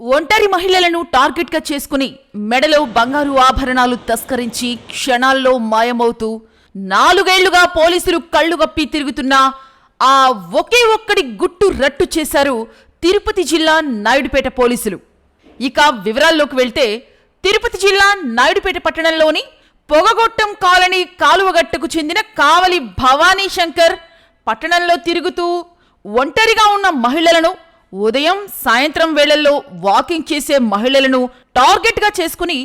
ఒంటరి మహిళలను టార్గెట్గా చేసుకుని మెడలో బంగారు ఆభరణాలు తస్కరించి క్షణాల్లో మాయమవుతూ నాలుగేళ్ళుగా పోలీసులు కళ్ళు గప్పి తిరుగుతున్నా ఆ ఒకే ఒక్కడి గుట్టు రట్టు చేశారు తిరుపతి జిల్లా నాయుడుపేట పోలీసులు. ఇక వివరాల్లోకి వెళ్తే తిరుపతి జిల్లా నాయుడుపేట పట్టణంలోని పొగగొట్టం కాలనీ కాలువగట్టకు చెందిన కావలి భవానీ శంకర్ పట్టణంలో తిరుగుతూ ఒంటరిగా ఉన్న మహిళలను ఉదయం సాయంత్రం వేళల్లో వాకింగ్ చేసే మహిళలను టార్గెట్గా చేసుకుని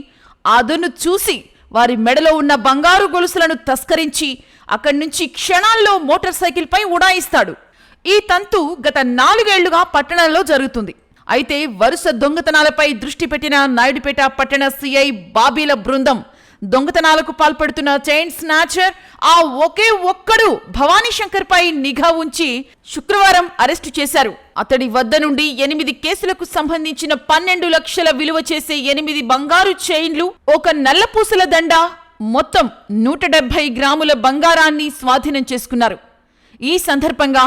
అదును చూసి వారి మెడలో ఉన్న బంగారు గొలుసులను తస్కరించి అక్కడి నుంచి క్షణాల్లో మోటార్ సైకిల్పై ఉడాయిస్తాడు. ఈ తంతు గత నాలుగేళ్ళుగా పట్టణంలో జరుగుతుంది. అయితే వరుస దొంగతనాలపై దృష్టి పెట్టిన నాయుడుపేట పట్టణ సిఐ బాబీల బృందం దొంగతనాలకు పాల్పడుతున్న చైన్ స్నాచర్ ఆ ఒకే ఒక్కడు భవానీ శంకర్ పై నిఘా ఉంచి శుక్రవారం అరెస్టు చేశారు. అతడి వద్ద నుండి ఎనిమిది కేసులకు సంబంధించిన పన్నెండు లక్షల విలువ చేసే ఎనిమిది బంగారు చైన్లు ఒక నల్లపూసల దండ మొత్తం నూట డెబ్బై గ్రాముల బంగారాన్ని స్వాధీనం చేసుకున్నారు. ఈ సందర్భంగా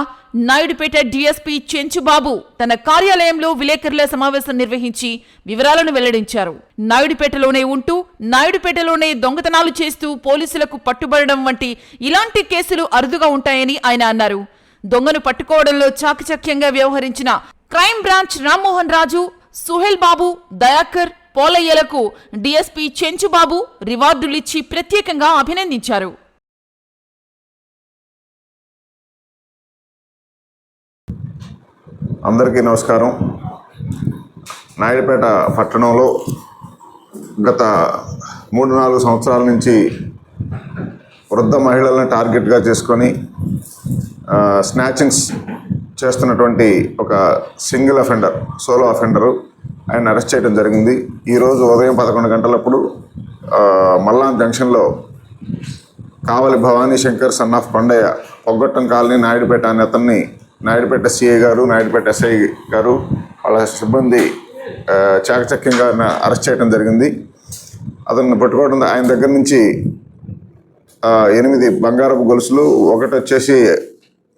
నాయుడుపేట డీఎస్పీ చెంచుబాబు తన కార్యాలయంలో విలేకరుల సమావేశం నిర్వహించి వివరాలను వెల్లడించారు. నాయుడుపేటలోనే ఉంటూ నాయుడుపేటలోనే దొంగతనాలు చేస్తూ పోలీసులకు పట్టుబడడం వంటి ఇలాంటి కేసులు అరుదుగా ఉంటాయని ఆయన అన్నారు. దొంగను పట్టుకోవడంలో చాకచక్యంగా వ్యవహరించిన క్రైమ్ బ్రాంచ్ రామ్మోహన్ రాజు సుహేల్ బాబు దయాకర్ పోలయ్యలకు డీఎస్పీ చెంచుబాబు రివార్డులిచ్చి ప్రత్యేకంగా అభినందించారు. అందరికీ నమస్కారం. నాయుడుపేట పట్టణంలో గత మూడు నాలుగు సంవత్సరాల నుంచి వృద్ధ మహిళలను టార్గెట్గా చేసుకొని స్నాచింగ్స్ చేస్తున్నటువంటి ఒక సింగిల్ అఫెండర్ సోలో అఫెండరు ఆయన అరెస్ట్ చేయడం జరిగింది. ఈరోజు ఉదయం పదకొండు గంటలప్పుడు మల్లాం జంక్షన్లో Kavali Bhavani Shankar son of Kondaiah Poggottam colony Naidupeta అనే అతన్ని నాయుడుపేట సిఐ గారు నాయుడుపేట ఎస్ఐ గారు వాళ్ళ సిబ్బంది చాకచక్యంగా అరెస్ట్ చేయడం జరిగింది. అతన్ని పట్టుకోవడం ఆయన దగ్గర నుంచి ఎనిమిది బంగారపు గొలుసులు ఒకటి వచ్చేసి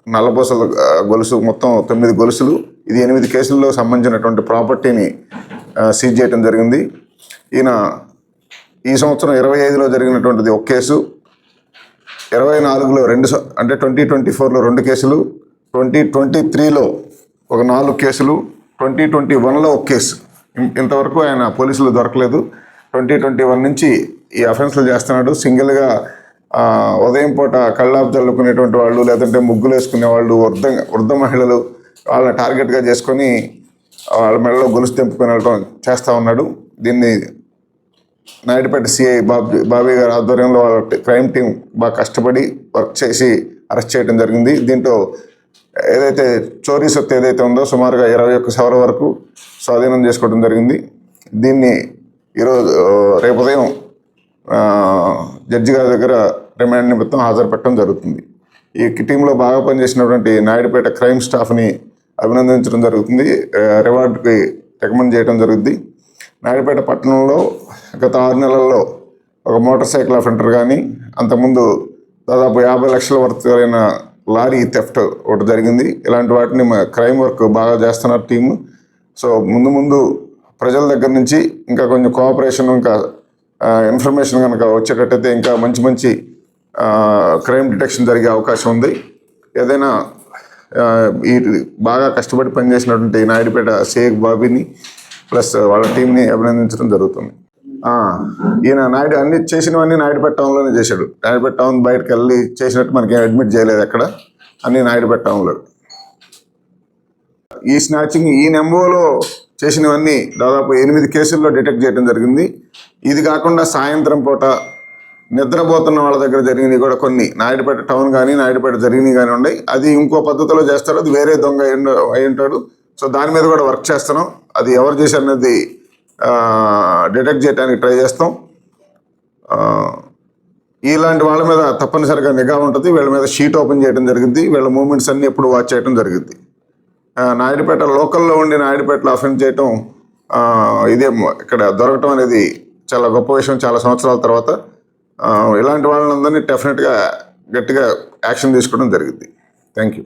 నల్లపూసల గొలుసు మొత్తం తొమ్మిది గొలుసులు. ఇది ఎనిమిది కేసుల్లో సంబంధించినటువంటి ప్రాపర్టీని సీజ్ చేయడం జరిగింది. ఈయన ఈ సంవత్సరం ఇరవై ఐదులో జరిగినటువంటిది ఒక కేసు. ఇరవై నాలుగులో రెండు స- అంటే ట్వంటీ ట్వంటీ ఫోర్లో రెండు కేసులు. ట్వంటీ ట్వంటీ త్రీలో ఒక నాలుగు కేసులు ట్వంటీ ట్వంటీ వన్లో ఒక కేసు. ఇంతవరకు ఆయన పోలీసులు దొరకలేదు. ట్వంటీ ట్వంటీ వన్ నుంచి ఈ అఫెన్స్లు చేస్తున్నాడు. సింగిల్గా ఉదయం పూట కళ్ళాపు చల్లుకునేటువంటి వాళ్ళు లేదంటే ముగ్గులు వేసుకునే వాళ్ళు వృద్ధ వృద్ధ మహిళలు వాళ్ళని టార్గెట్గా చేసుకొని వాళ్ళ మెడలో గొలుసు తెంపుకొని వెళ్ళడం చేస్తూ ఉన్నాడు. దీన్ని నాయుడుపేట సిఐ బాబీ బాబీ గారి ఆధ్వర్యంలో వాళ్ళ క్రైమ్ టీం బాగా కష్టపడి వర్క్ చేసి అరెస్ట్ చేయడం జరిగింది. దీంట్లో ఏదైతే చోరీ సొత్తు ఏదైతే ఉందో సుమారుగా ఇరవై ఒక్క సవర వరకు స్వాధీనం చేసుకోవడం జరిగింది. దీన్ని ఈరోజు రేపు ఉదయం జడ్జి గారి దగ్గర రిమాండ్ నిమిత్తం హాజరు పెట్టడం జరుగుతుంది. ఈ టీంలో బాగా పనిచేసినటువంటి నాయుడుపేట క్రైమ్ స్టాఫ్ని అభినందించడం జరుగుతుంది. రివార్డ్కి రివార్డుకి రికమెండ్ చేయడం జరుగుద్ది. నాయుడుపేట పట్టణంలో గత ఆరు నెలల్లో ఒక మోటార్ సైకిల్ అఫెంటర్ కానీ అంతకుముందు దాదాపు యాభై లక్షల వరకు అయిన లారీ థెఫ్ట్ ఒకటి జరిగింది. ఇలాంటి వాటిని క్రైమ్ వర్క్ బాగా చేస్తున్నారు టీము. సో ముందు ముందు ప్రజల దగ్గర నుంచి ఇంకా కొంచెం కోఆపరేషన్ ఇంకా ఇన్ఫర్మేషన్ కనుక వచ్చేటట్టయితే ఇంకా మంచి మంచి క్రైమ్ డిటెక్షన్ జరిగే అవకాశం ఉంది. ఏదైనా ఈ బాగా కష్టపడి పనిచేసినటువంటి నాయుడుపేట షేక్ బాబీని ప్లస్ వాళ్ళ టీంని అభినందించడం జరుగుతుంది. ఈయన నాయుడు అన్ని చేసినవన్నీ నాయుడుపేట టౌన్లోనే చేశాడు. నాయుడుపేట టౌన్ బయటకు వెళ్ళి చేసినట్టు మనకి అడ్మిట్ చేయలేదు అక్కడ. అన్ని నాయుడుపేట టౌన్లో ఈ స్నాచింగ్ ఈ నెంబోలో చేసినవన్నీ దాదాపు ఎనిమిది కేసుల్లో డిటెక్ట్ చేయడం జరిగింది. ఇది కాకుండా సాయంత్రం పూట నిద్రపోతున్న వాళ్ళ దగ్గర జరిగినవి కూడా కొన్ని. నాయుడుపేట టౌన్ కానీ నాయుడుపేట జరిగినవి కానీ ఉన్నాయి. అది ఇంకో పద్ధతిలో చేస్తారు అది వేరే దొంగ అయి ఉండ- అయి ఉంటాడు. సో దాని మీద కూడా వర్క్ చేస్తున్నాం. అది ఎవరు చేశారనేది డిటెక్ట్ చేయడానికి ట్రై చేస్తాం. ఇలాంటి వాళ్ళ మీద తప్పనిసరిగా నిఘా ఉంటుంది. వీళ్ళ మీద షీట్ ఓపెన్ చేయడం జరిగింది వీళ్ళ మూమెంట్స్ అన్నీ ఎప్పుడు వాచ్ చేయడం జరిగింది నాయుడుపేట లోకల్లో ఉండి నాయుడుపేటలో అఫెండ్ చేయటం ఇదే ఇక్కడ దొరకటం అనేది చాలా గొప్ప విషయం చాలా సంవత్సరాల తర్వాత. ఇలాంటి వాళ్ళందరినీ డెఫినెట్గా గట్టిగా యాక్షన్ తీసుకోవడం జరిగింది థ్యాంక్ యూ